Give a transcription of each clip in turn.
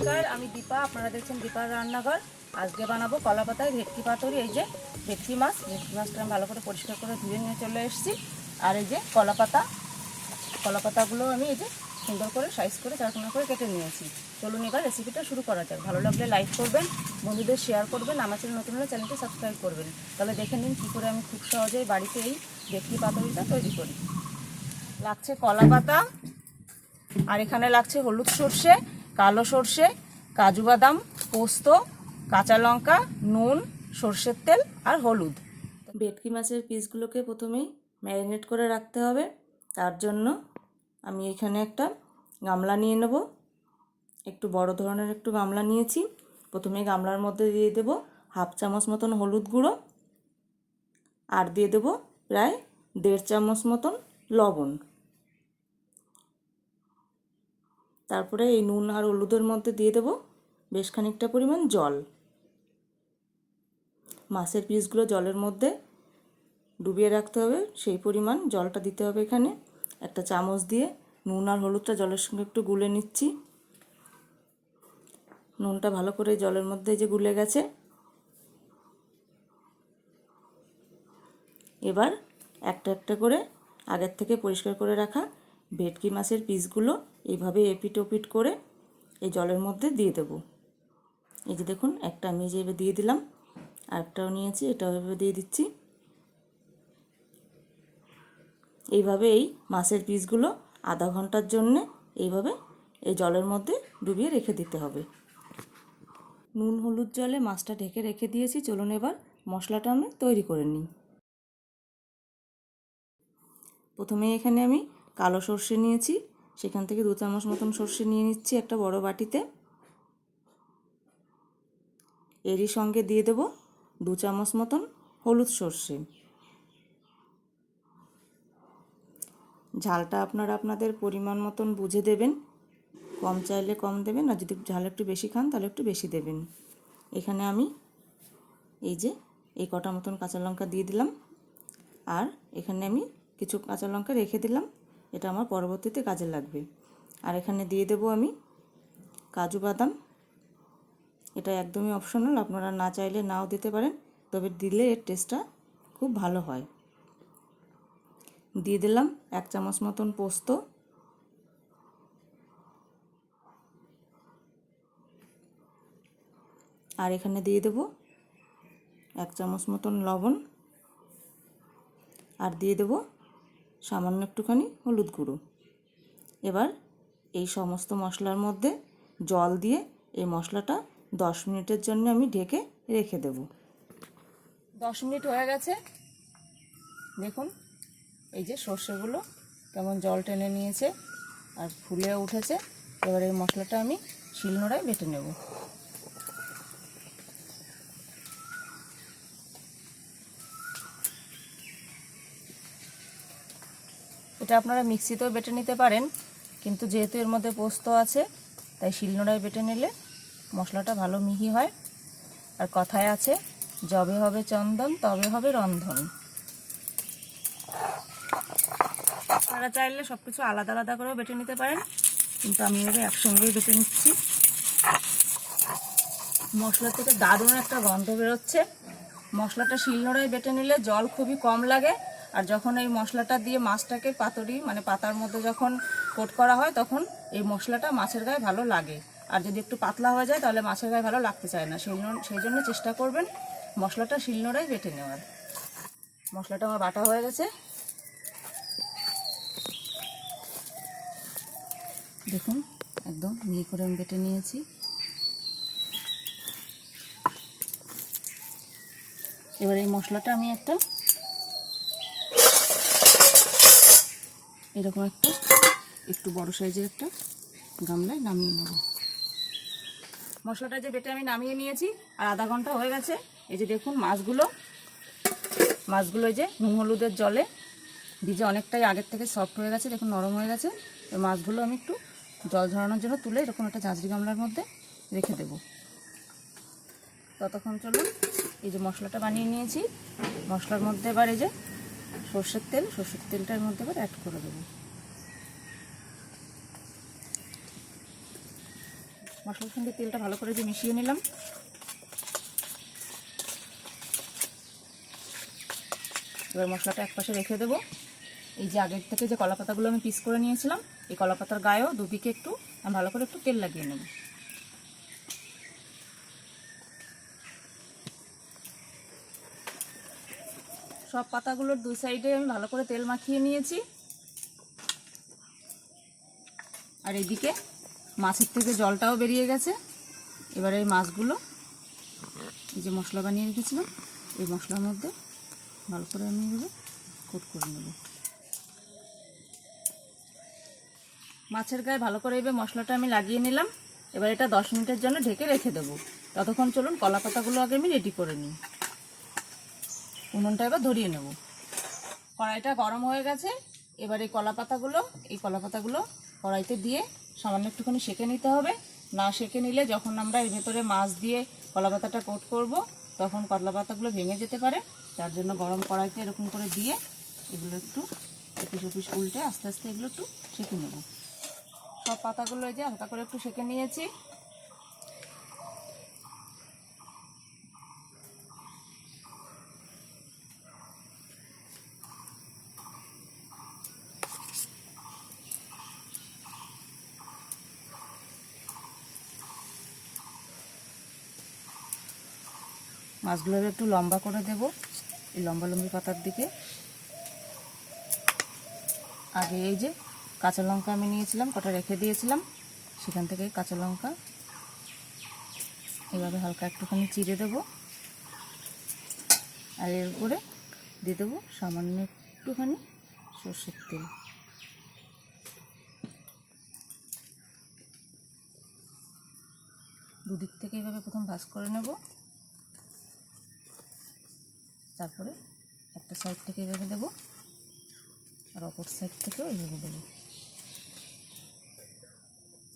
নমস্কার, আমি দীপা, আপনারা দেখছেন দীপার রান্নাঘর। আজকে বানাবো কলা পাতায় ভেটকি পাতুরি, এই যে ভেটকি মাছ। ভেটকি মাছটা আমি ভালো করে পরিষ্কার করে ধুয়ে নিয়ে চলে এসেছি। আর এই যে কলা পাতা কলা পাতাগুলো আমি এই যে সুন্দর করে সাইজ করে চারকোনা করে কেটে নিয়েছি। চলুন এবার রেসিপিটা শুরু করা যাক। ভালো লাগলে লাইক করবেন, বন্ধুদের শেয়ার করবেন, আমার চ্যানেল নতুন হলে চ্যানেলটি সাবস্ক্রাইব করবেন। তাহলে দেখে নিন কী করে আমি খুব সহজেই বাড়িতে এই ভেটকি পাতুরিটা তৈরি করি। লাগছে কলা পাতা আর এখানে লাগছে হলুদ সর্ষে কালো সর্ষে, কাজু বাদাম, পোস্ত, কাঁচা লঙ্কা, নুন, সর্ষের তেল আর হলুদ। ভেটকি মাছের পিসগুলোকে প্রথমেই ম্যারিনেট করে রাখতে হবে। তার জন্য আমি এখানে একটা গামলা নিয়ে নেব। একটু বড় ধরনের একটু গামলা নিয়েছি। প্রথমে গামলার মধ্যে দিয়ে দেব হাফ চামচ মতন হলুদ গুঁড়ো আর দিয়ে দেব প্রায় দেড় চামচ মতন লবণ। তারপরে এই নুন আর হলুদের মধ্যে দিয়ে দেবো বেশ খানিকটা পরিমাণ জল। মাছের পিসগুলো জলের মধ্যে ডুবিয়ে রাখতে হবে, সেই পরিমাণ জলটা দিতে হবে এখানে। একটা চামচ দিয়ে নুন আর হলুদটা জলের সঙ্গে একটু গুলে নিচ্ছি। নুনটা ভালো করে জলের মধ্যে যে গুলে গেছে। এবার একটা একটা করে আগের থেকে পরিষ্কার করে রাখা ভেটকি মাছের পিসগুলো এইভাবে এপিট ওপিট করে এই জলের মধ্যে দিয়ে দেবো। এই যে দেখুন, একটা আমি যেভাবে দিয়ে দিলাম, আরেকটাও নিয়েছি, এটাও এভাবে দিয়ে দিচ্ছি। এইভাবে এই মাছের পিসগুলো আধা ঘণ্টার জন্যে এইভাবে এই জলের মধ্যে ডুবিয়ে রেখে দিতে হবে। নুন, হলুদ জলে মাছটা ঢেকে রেখে দিয়েছি। চলুন এবার মশলাটা আমি তৈরি করে নিই। প্রথমে এখানে আমি কালো সর্ষে নিয়েছি সেখান থেকে দু চামচ মতন সর্ষে নিয়ে নিচ্ছি একটা বড় বাটিতে। এরই সঙ্গে দিয়ে দেব দু চামচ মতন হলুদ সর্ষে। ঝালটা আপনারা আপনাদের পরিমাণ মতন বুঝে দেবেন। কম চাইলে কম দেবেন আর যদি ঝাল একটু বেশি খান তাহলে একটু বেশি দেবেন। এখানে আমি এই যে এই কটা মতন কাঁচা লঙ্কা দিয়ে দিলাম। আর এখানে আমি কিছু কাঁচা লঙ্কা রেখে দিলাম। এটা আমার পরবর্তীতে কাজে লাগবে। আর এখানে দিয়ে দেব আমি কাজু বাদাম। এটা একদমই অপশনাল আপনারা না চাইলে নাও দিতে পারেন, তবে দিলে এর টেস্টটা খুব ভালো হয়। দিয়ে দিলাম এক চামচ মতন পোস্ত। আর এখানে দিয়ে দেব এক চামচ মতন লবণ। আর দিয়ে দেব সামান্য একটুখানি হলুদ গুঁড়ো। এবার এই সমস্ত মশলার মধ্যে জল দিয়ে এই মশলাটা দশ মিনিটের জন্য আমি ঢেকে রেখে দেব। দশ মিনিট হয়ে গেছে। দেখুন, এই যে সর্ষেগুলো কেমন জল টেনে নিয়েছে আর ফুলে উঠেছে। এবার এই মশলাটা আমি শিলনোড়ায় বেটে নেব। এটা আপনারা মিক্সিতেও বেটে নিতে পারেন, কিন্তু যেহেতু এর মধ্যে পোস্ত আছে, তাই শিলনোড়ায় বেটে নিলে মশলাটা ভালো মিহি হয়। আর কথায় আছে, যবে হবে চন্দন, তবে হবে রন্ধন। আপনারা চাইলে সব কিছু আলাদা আলাদা করেও বেটে নিতে পারেন, কিন্তু আমি এভাবে একসঙ্গেই বেটে নিচ্ছি। মশলা থেকে দারুণ একটা গন্ধ বেরোচ্ছে। মশলাটা শিলনোড়ায় বেটে নিলে জল খুবই কম লাগে আর যখন এই মশলাটা দিয়ে মাছটাকে পাতুরি মানে পাতার মধ্যে যখন কোট করা হয়, তখন এই মশলাটা মাছের গায়ে ভালো লাগে। আর যদি একটু পাতলা হয়ে যায়, তাহলে মাছের গায়ে ভালো লাগতে চায় না। সেই সেই জন্য চেষ্টা করবেন মশলাটা শিলনোড়াই বেটে নেওয়ার। মশলাটা আমার বাটা হয়ে গেছে। দেখুন, একদম মিহি করে আমি বেটে নিয়েছি। এবার এই মশলাটা আমি একটা এরকম একটা, একটু বড় সাইজের একটা গামলায় নামিয়ে নেব। মশলাটা যে বেটে আমি নামিয়ে নিয়েছি, আর আধা ঘণ্টা হয়ে গেছে। এই যে দেখুন মাছগুলো মাছগুলো যে নুন হলুদের জলে ভিজে অনেকটাই আগের থেকে সফট হয়ে গেছে, দেখুন নরম হয়ে গেছে। মাছগুলো আমি একটু জল ঝরানোর জন্য তুলে এরকম একটা ঝাঁঝরি গামলার মধ্যে রেখে দেব। ততক্ষণ চলুন এই যে মশলাটা বানিয়ে নিয়েছি। মশলার মধ্যে এবার এই যে সর্ষের তেল, সর্ষের তেলটার মধ্যে অ্যাড করে দেবো। মশলার সঙ্গে তেলটা ভালো করে যে মিশিয়ে নিলাম। এবার মশলাটা একপাশে রেখে দেবো। এই যে আগের থেকে যে কলা পাতাগুলো আমি পিস করে নিয়েছিলাম, এই কলা পাতার গায়েও দুদিকে একটু, আমি ভালো করে একটু তেল লাগিয়ে নেব। সব পাতাগুলোর দুই সাইডে আমি ভালো করে তেল মাখিয়ে নিয়েছি। আর এদিকে মাছের থেকে জলটাও বেরিয়ে গেছে। এবার এই মাছগুলো এই যে মশলা বানিয়ে রেখেছিলাম, এই মশলার মধ্যে ভালো করে আমি এগুলো কোট করে নেব। মাছের গায়ে ভালো করে এবার মশলাটা আমি লাগিয়ে নিলাম। এবার এটা দশ মিনিটের জন্য ঢেকে রেখে দেবো। ততক্ষণ চলুন কলা পাতাগুলো আগে আমি রেডি করে নিই। উনুনটা এবার ধরিয়ে নেব। কড়াইটা গরম হয়ে গেছে। এবার এই কলা পাতাগুলো, এই কলা পাতাগুলো কড়াইতে দিয়ে সামান্য একটুখানি সেঁকে নিতে হবে। না সেঁকে নিলে যখন আমরা এর ভেতরে মাছ দিয়ে কলা পাতাটা কোট করব, তখন কলা পাতাগুলো ভেঙে যেতে পারে। তার জন্য গরম কড়াইতে এরকম করে দিয়ে এগুলো একটু এপিস ওপিস উল্টে আস্তে আস্তে এগুলো একটু সেঁকে নেব। সব পাতাগুলো এই যে হালকা করে একটু সেঁকে নিয়েছি। মাছগুলো একটু লম্বা করে দেব, এই লম্বা লম্বি পাতার দিকে। আগে এই যে কাঁচা লঙ্কা আমি নিয়েছিলাম, কটা রেখে দিয়েছিলাম, সেখান থেকে কাঁচা লঙ্কা। এভাবে হালকা একটুখানি চিড়ে দেব। আর এর উপরে দিয়ে দেবো সামান্য একটুখানি সর্ষের তেল। দুদিক থেকে এভাবে প্রথম ভাজ করে নেব। তারপরে একটা সাইড থেকে এভাবে দেবো আর অপর সাইড থেকেও এভাবে দেবো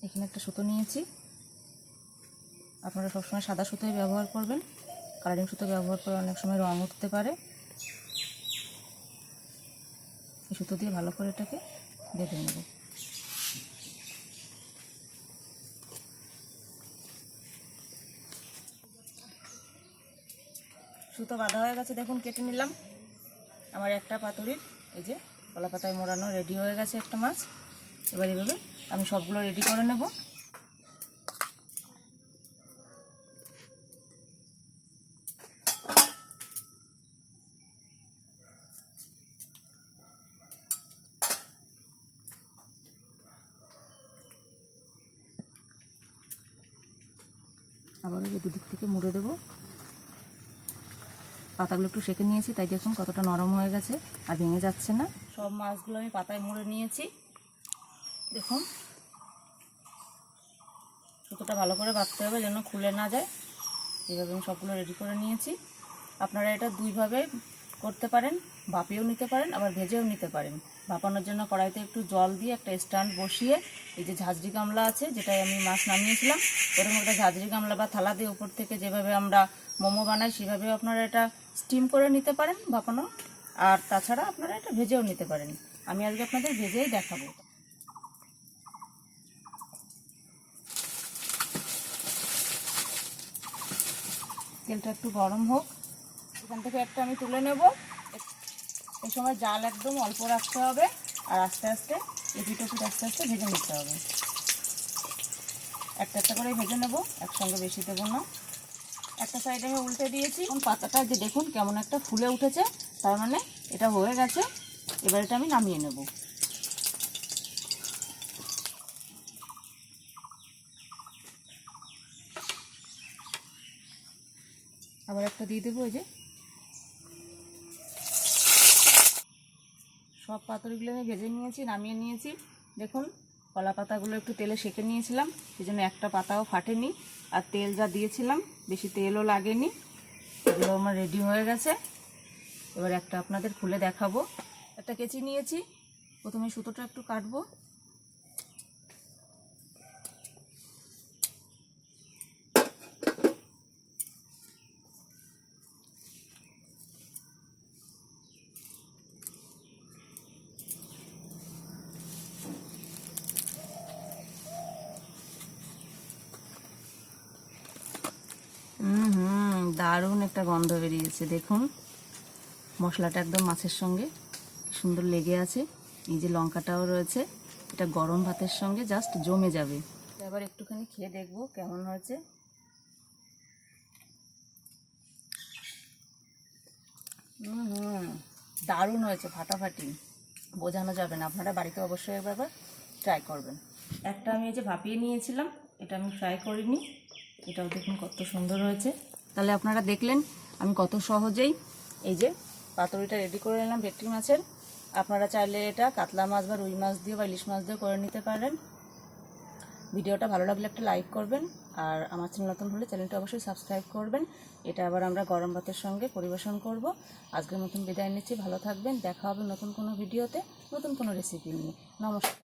এখানে একটা সুতো নিয়েছি। আপনারা সবসময় সাদা সুতোই ব্যবহার করবেন। কালারিং সুতো ব্যবহার করে অনেক সময় রং উঠতে পারে। এই সুতো দিয়ে ভালো করে এটাকে বেঁধে নেব। সুতো বাঁধা হয়ে গেছে, দেখুন, কেটে নিলাম। আমার একটা পাতুরির, এই যে কলা পাতায় মোড়ানো রেডি হয়ে গেছে একটা মাছ। এবার এভাবে আমি সবগুলো রেডি করে নেব। আবার এই দুদিক থেকে মুড়ে দেবো। পাতাগুলো একটু সেঁকে নিয়েছি, তাই দেখুন কতটা নরম হয়ে গেছে আর ভেঙে যাচ্ছে না। সব মাছগুলো আমি পাতায় মুড়ে নিয়েছি। দেখুন সুতোটা ভালো করে বাঁধতে হবে যেন খুলে না যায়। এইভাবে আমি সবগুলো রেডি করে নিয়েছি। আপনারা এটা দুইভাবে করতে পারেন ভাপিয়েও নিতে পারেন, আবার ভেজেও নিতে পারেন। ভাপানোর জন্য কড়াইতে একটু জল দিয়ে একটা স্ট্যান্ড বসিয়ে, এই যে ঝাঁঝরি গামলা আছে, যেটাই আমি মাছ নামিয়েছিলাম এরকম একটা ঝাঁঝরি গামলা বা থালা দিয়ে উপর থেকে যেভাবে আমরা মোমো বানাই, সেভাবেও আপনারা এটা স্টিম করে নিতে পারেন ভাপানো। আর তাছাড়া আপনারা এটা ভেজেও নিতে পারেন। আমি আজকে আপনাদের ভেজেই দেখাবো। তেলটা একটু গরম হোক। এখান থেকে একটা আমি তুলে নেব। এই সময় জাল একদম অল্প রাখতে হবে। আর আস্তে আস্তে এপিট ওপিট আস্তে আস্তে ভেজে নিতে হবে। একটা একটা করে ভেজে নেব। একসঙ্গে বেশি দেবো না। একটা সাইডে আমি উল্টে দিয়েছি। এখন পাতাটা যে দেখুন কেমন একটা ফুলে উঠেছে, তার মানে এটা হয়ে গেছে। এবার এটা আমি নামিয়ে নেব। আবার একটা দিয়ে দেবো ওই যে। সব পাথরগুলো আমি ভেজে নিয়েছি, নামিয়ে নিয়েছি। দেখুন, কলা পাতাগুলো একটু তেলে সেঁকে নিয়েছিলাম সেই জন্য একটা পাতাও ফাটেনি। আর তেল যা দিয়েছিলাম, বেশি তেলও লাগেনি। এগুলো আমার রেডি হয়ে গেছে। এবার একটা আপনাদের খুলে দেখাবো। একটা কেচি নিয়েছি। প্রথমে সুতোটা একটু কাটবো। দারুণ একটা গন্ধ বেরিয়েছে, দেখুন। মশলাটা একদম মাছের সঙ্গে সুন্দর লেগে আছে। এই যে লঙ্কাটাও রয়েছে, এটা গরম ভাতের সঙ্গে জাস্ট জমে যাবে। এবার একটুখানি খেয়ে দেখব কেমন হয়েছে। হুম দারুণ হয়েছে ফাটাফাটি, বোঝানো যাবে না। আপনারা বাড়িতে অবশ্যই একবার ট্রাই করবেন। একটা আমি এই যে ভাপিয়ে নিয়েছিলাম, এটা আমি ফ্রাই করিনি। এটাও দেখুন কত সুন্দর হয়েছে। তাহলে আপনারা দেখলেন আমি কত সহজেই এই যে পাতুরিটা রেডি করে নিলাম ভেটকি মাছের। আপনারা চাইলে এটা কাতলা মাছ বা রুই মাছ দিয়ে বা ইলিশ মাছ দিয়ে করে নিতে পারেন। ভিডিওটা ভালো লাগলে একটা লাইক করবেন আর আমার চ্যানেল নতুন হলে চ্যানেলটা অবশ্যই সাবস্ক্রাইব করবেন। এটা আবার আমরা গরম ভাতের সঙ্গে পরিবেশন করব। আজকের মতন বিদায় নিচ্ছি, ভালো থাকবেন, দেখা হবে নতুন কোনো ভিডিওতে, নতুন কোনো রেসিপি নিয়ে। নমস্কার।